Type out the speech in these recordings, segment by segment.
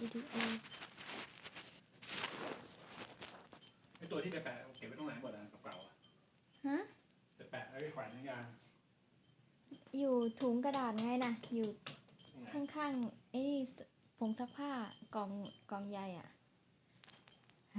วิดีโอไอตัวที่ไปแปะเก็บไว้ตรงไหนหมดอะกระเป๋าอะฮะไปแปะแล้วไปแขวนยังยางอยู่ถุงกระดาษไงนะอยู่ตรงไหนข้างๆไอ้นี่สผงซักผ้ากล่องกล่องใหญ่อะห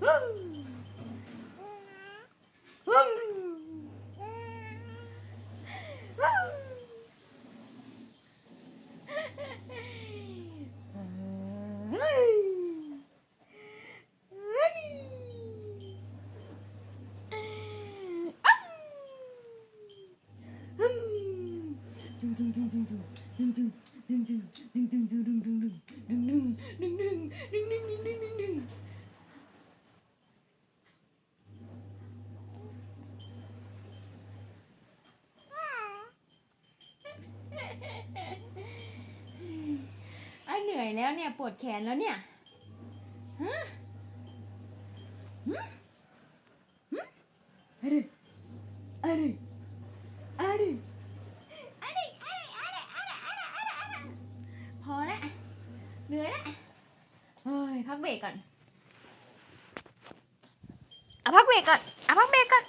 đừng đừng đừng đừng đừng đừng đừng đừng đừng đừng đừng đừng đừng đừng đừng อะเหนื่อยแล้วเนี่ยปวดแขนแล้วเนี่ยฮะฮะฮะอะไรอะไรอะไรอะไรอะไรอะไรอะไรอะไรอะไรพอแล้วเหนื่อยแล้วเฮ้ยพักเบรกก่อนอะพักเบรกก่อนอะพักเบรกก่อน